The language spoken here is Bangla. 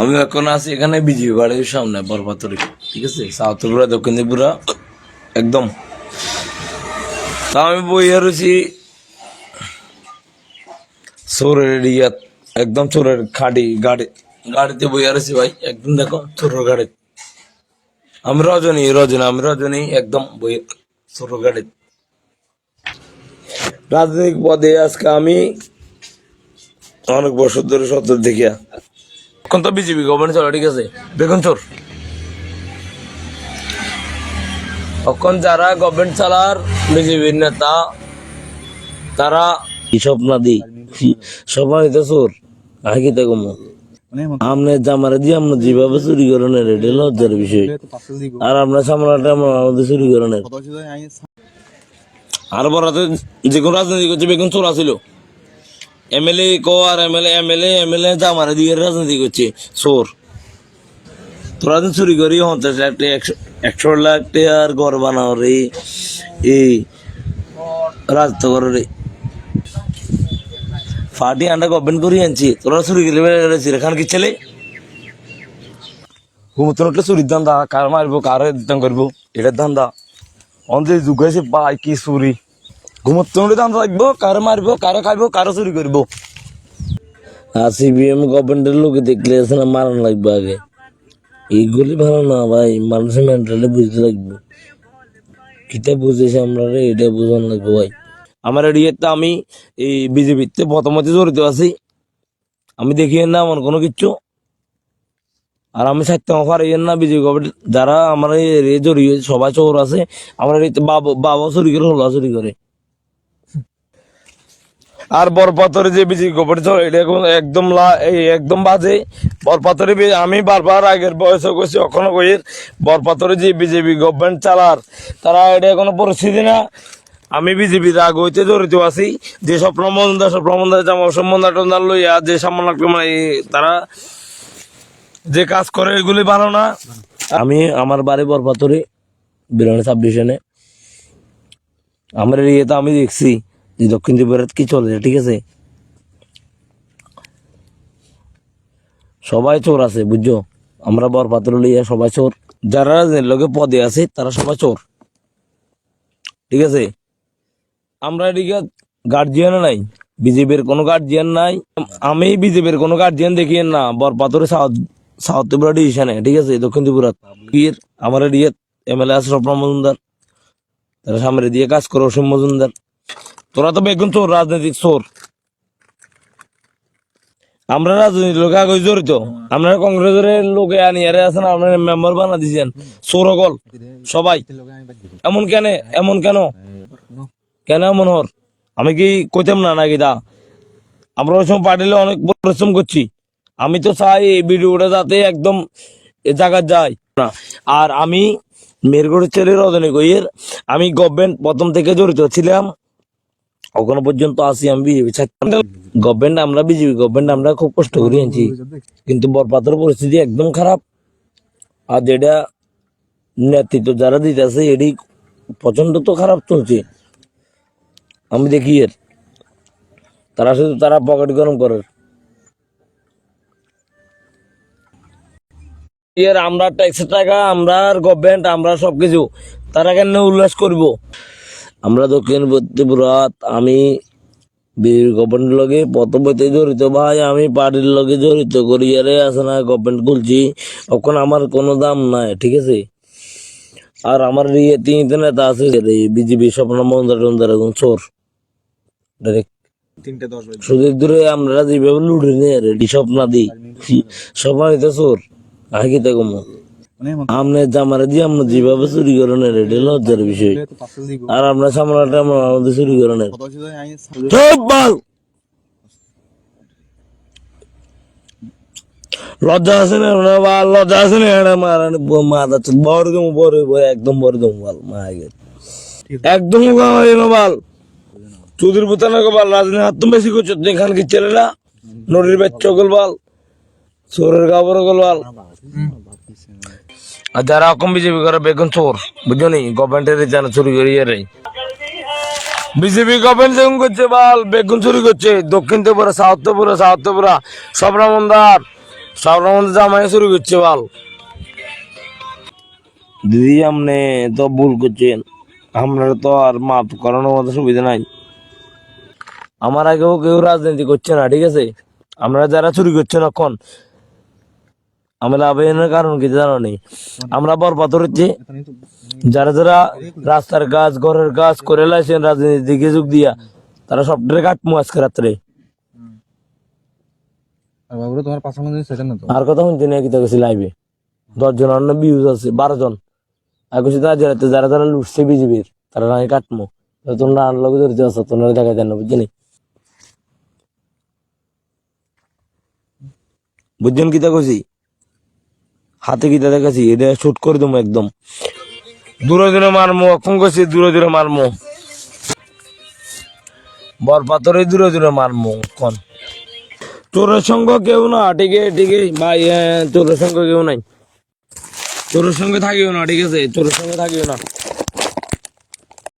আমি এখন আছি এখানে বিজেপি বাড়ির সামনে বরপাতরি ঠিক আছে? সাউথ ত্রিপুরা দক্ষিণ ত্রিপুরা একদম। তা আমি বই রয়েছি চোরের এরিয়াত একদম চোরের খাড়ি গাড়ি। গাড়িতে বই রয়েছি ভাই, একদম দেখো, চোরের গাড়ি। আমি রজনী রজনী, আমি রজনী, একদম বই, চোরের গাড়ি। রাজনৈতিক পদে আজকে আমি অনেক বছর ধরে সত্তর দেখিয়া এখন তো বিজেপি গভর্নমেন্ট চলে ঠিক আছে? বেগুন চোর। এখন যারা গভর্নমেন্ট চালার বিজেপির নেতা তারা হিসাব না দি সবাই তো চোর। আগে তো কমো? আমনে জামারে দিয়ে আমরা যেভাবে চুরি করেন এটা লজ্জার বিষয়। আর আমরা সামলাটা আমরা আমাদের চুরি করেন আর বড় যে কোনো রাজনীতি করছে বেগুন চোর আছিল। এমএলএ কো আর এমএলএ এমএলএ এমএলএ জামারে দিয়ে রাজনীতি করছে। চোর। তোরা তো চুরি করি, পঞ্চাশ লাখ একশো লাখ টাকার ঘর বানাও রে এই রাজত্ব করো রে ফাটি আন্ডা গভর্নমেন্ট করি আনছি। তোরা চুরি করে চিড়খান কি ছেলে? হুমতন একটা চুরির ধান্দা, কার মারবো, কার দাম করব, এটার ধান্দা। অন্ধে যুগ আছে বাই কি চুরি? ঘুমতন ধান্দা থাকব কার মারবো কারও খাইবো কারও চুরি করব। আর সিবিএম গভর্নমেন্টের লোকে দেখলে আছে না মারান লাগবে আগে। এইগুলি ভালো না ভাই মানুষের মেন্টালি বুঝতে লাগবে। কিটা বুঝেছে আমরা রে এটা বোঝানো লাগবে ভাই। আমার এরিয়াতে আমি এই বিজেপিতে প্রথমতে জড়িত আছি। আমি দেখি না এমন কোনো কিচ্ছু। আর আমি সাহিত্য অফার ইয়ের না বিজেপি গভর্নমেন্ট যারা আমার জড়িয়ে সবাই চোর আছে আমার বাবা বাবা চুরি করে হলা চুরি করে। আর বরপাতরে যে বিজেপি গভর্নমেন্ট এটা একদম এই একদম বাজে। বরপাতরে আমি বারবার আগের বয়সে কইছি, এখনও কই বরপাতরে যে বিজেপি গভর্নমেন্ট চালার, তারা এটা কোনো পরিস্থিতি না। আমি বিজেপির আগ হইতে জড়িত আছি। যে স্বপ্ন মন্দার স্বপ্ন মন্দার জামা সম্বন্ধা টন্দার লইয়া যে সামান্য মানে তারা যে কাজ করে, এগুলি ভালো না। আমি আমার বাড়ি বরপাতরে বিরানি সাবডিভিশনে আমার এরিয়াতে আমি দেখছি দক্ষিণ ত্রিপুরাত কি চলে ঠিক আছে? সবাই চোর আছে, বুঝছ? আমরা বরপাত্র লইয়া সবাই চোর। যারা লোকে পদে আছে, তারা সবাই চোর। ঠিক আছে? আমরা এদিকে গার্জিয়ান নাই বিজেপির কোনো গার্জিয়ান নাই। আমি বিজেপির কোনো গার্জিয়ান দেখি না বরপাতরে সাউথ সাউথ ত্রিপুরা ডিভিশনে ঠিক আছে? দক্ষিণ ত্রিপুরা আমার এদিকে এমএলএ আছে স্বপ্ন মজুমদার। তারা সামনে দিয়ে কাজ করে অসীম মজুমদার। তোরা তো বেগুন চোর রাজনৈতিক চোর। আমরা রাজনৈতিক লোক আগে জড়িত। আমরা কংগ্রেসের লোকে আনি, আরে আছেন আপনার মেম্বার বানা দিয়েছেন চোর সকল সবাই। এমন কেন এমন কেন? কেন এমন হর? আমি কি কইতাম না নাকি দা আমরা ওই সময় পার্টিলে অনেক পরিশ্রম করছি। আমি তো চাই এই ভিডিওটা যাতে একদম এ জায়গায় যায়। না, আর আমি মেরগড়ের ছেলে রজনী কইয়ের আমি গভর্নমেন্ট প্রথম থেকে জড়িত ছিলাম। এখনও পর্যন্ত আছি আমি। বিজেপি গভর্নমেন্ট আমরা বিজেপি গভর্নমেন্ট আমরা খুব কষ্ট করে আনছি কিন্তু বরপাতের পরিস্থিতি একদম খারাপ। আর যেটা নেতৃত্ব যারা দিতেছে এটি প্রচণ্ড তো খারাপ চলছে। আমি দেখি এর। তারা শুধু তারা পকেট গরম করে। আমরা ট্যাক্সের টাকা, আমরা গভর্নমেন্ট আমরা সবকিছু, তারা কেন উল্লাস করব? আমরা দক্ষিণ ত্রিপুরাত আমি গভর্নমেন্ট লগে প্রথম হইতে জড়িত ভাই আমি পার্টির লগে জড়িত করি আরে আছে না গভর্নমেন্ট খুলছি এখন আমার কোনো দাম নাই ঠিক আছে? আর আমার ইয়ে তিন নেতা আছে বিজেপি স্বপ্ন মন্দার টন্দার এখন চোর। ডাইরেক্ট সুদের দূরে আমরা যেভাবে লুটে নিয়ে রেডি স্বপ্ন দিই সবাই তো চোর? আগে তো কমো? আমনে জামারে দিয়ে আমরা যেভাবে চুরি করেন এটা লজ্জার বিষয়। আর আমরা সামলাটা আমরা আমাদের চুরি করেন লজ্জা আছে না না বা লজ্জা আছে না এটা মাথা চুল বড় বড় একদম বড় বল একদম গাওয়াই না বল। চুদির বুতানা গো বল রাজনী হাত তুমি বেশি করছ ছেলেরা নদীর বাচ্চা গল বল চোরের গাবর গল বল। আর যারা অকম বিজেপি করে, বেগুন চোর বুঝছ নি গভর্নমেন্টের জানা চুরি করি রে বিজেপি গভর্নমেন্ট যেমন করছে, বাল, বেগুন চুরি করছে। দক্ষিণ ত্রিপুরা সাউথ ত্রিপুরা সাউথ ত্রিপুরা সবরামন্দার সবার মধ্যে জামাই শুরু করছে, বাল। দিদি আপনি তো ভুল করছেন। আপনার তো আর মাফ করানোর মতো সুবিধা নাই। আমার আগেও কেউ রাজনীতি করছে না, ঠিক আছে? আমরা যারা চুরি করছেন এখন আমরা আবেদনের কারণ কি জানো নেই আমরা বরবাদ হচ্ছে যারা যারা রাস্তার গাছ ঘরের গাছ করে লাইছেন রাজনীতির দিকে যোগ দিয়া তারা সবটারে কাটমু আজকে রাত্রে। আর আর কথা শুনছি না কিতা গেছি লাইভে? দশ জন অন্য ভিউজ আছে বারো জন আর কিছু তারা যারা যারা যারা লুটছে বিজেপির তারা আমি কাটমো। তোমরা আনলোক ধরতে আসো তোমরা দেখা যায় না বুঝছেন? বুঝছেন কিতা কইছি? হাতে গিয়ে দাদা কাছে এদের শুট করে দেবো একদম। দূরে দূরে মারমো এখন কইছি দূরে দূরে মারমো। বরপাতরে দূরে দূরে মারমো এখন। চোরের সঙ্গে কেউ না ঠিক আছে ভাই হ্যাঁ, চোরের সঙ্গে কেউ নাই। চোরের সঙ্গে থাকিও না ঠিক আছে? চোরের সঙ্গে থাকিও না।